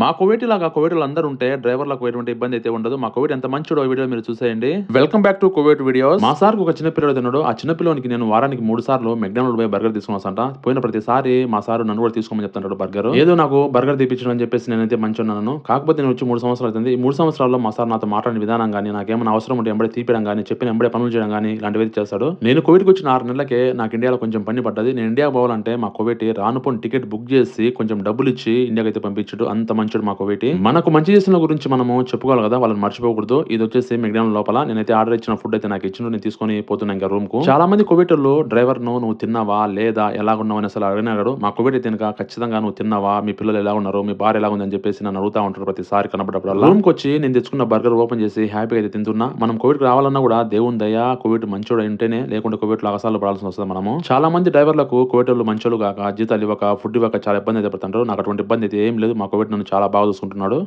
మా కోవిడ్ లాగా కోవిడ్ అందరూ ఉంటే డ్రైవర్లకు ఎటువంటి ఇబ్బంది అయితే ఉండదు. మా కోవిడ్ ఎంత మంచిడో వీడియో మీరు చూసేయండి. Welcome back to covid video మా సార్ ఒక చిన్న పిల్లడు తిన్నాడు ఆ చిన్న పిల్లనికి నేను వారానికి మూడు సార్లు మెక్డానల్డ్ పోయి బర్గర్ తీసుకున్నాసంట పోయిన ప్రతిసారి మా సార్ నన్ను కూడా తీసుకోమని చెప్తున్నాడు బర్గర్. ఏదో నాకు బర్గర్ తీపించడం అని చెప్పేసి నేనైతే మంచి ఉన్నాను కాకపోతే నేను వచ్చి మూడు సంవత్సరాలు అవుతుంది. ఈ మూడు సంవత్సరాల్లో మా సార్ నాతో మాట్లాడిన విధానం కానీ నాకేమైనా అవసరం ఉంటే ఎంబడే తీపడం కానీ చెప్పిన ఎంబడే పనులు చేయడం కానీ ఇలాంటివి చేస్తాడు. నేను కోవిడ్కి వచ్చిన ఆరు నెలలకే నాకు ఇండియాలో కొంచెం పని పడ్డది. నేను ఇండియా పోవాలంటే మా కోవిడ్ రానుపోని టికెట్ బుక్ చేసి కొంచెం డబ్బులు ఇచ్చి ఇండియాకి అయితే పంపించాడు. అంత మంచిడు మా కోవిడ్ మనకు మంచి చేసిన గురించి మనము చెప్పుకోవాలి కదా వాళ్ళని మర్చిపోకూడదు. ఇది వచ్చేసి మెగ్డాన్ లోపల. నేనైతే ఆర్డర్ ఇచ్చిన ఫుడ్ అయితే నాకు ఇచ్చినట్టు నేను తీసుకొని పోతున్నా ఇంకా రూమ్కు. చాలా మంది కోవిడ్ డ్రైవర్ను నువ్వు తిన్నావా? లేదా? ఎలాగున్నావు? అని అసలు అడిగినాడు మా కోవిడ్ అయితే ఖచ్చితంగా నువ్వు తిన్నావా? మీ పిల్లలు ఎలా ఉన్నారు? మీ భార్య ఎలా ఉంది అని చెప్పేసి నన్ను అడుగుతా ఉంటారు ప్రతిసారి కనబడప్పుడు రూమ్కి వచ్చి నేను తెచ్చుకున్న బర్గర్ ఓపెన్ చేసి హ్యాపీగా అయితే తింటున్నా. మనం కోవిడ్ రావాలన్నా కూడా దేవుని దయ కోవిడ్ మంచోడు ఉంటేనే లేకుంటే కోవిడ్లో అవసరాలు పడాల్సి వస్తుంది మనము. చాలా మంది డ్రైవర్లకు కోవిడ్ వాళ్ళు మంచోళ్ళు కాక జీతాలు ఇవ్వక ఫుడ్ ఇవ్వక చాలా ఇబ్బంది అయితే పడుతుంటారు. నాకు అటువంటి ఇబ్బంది అయితే ఏం లేదు. మా కోవిడ్ నన్ను చాలా బాగా చూసుకుంటున్నాడు.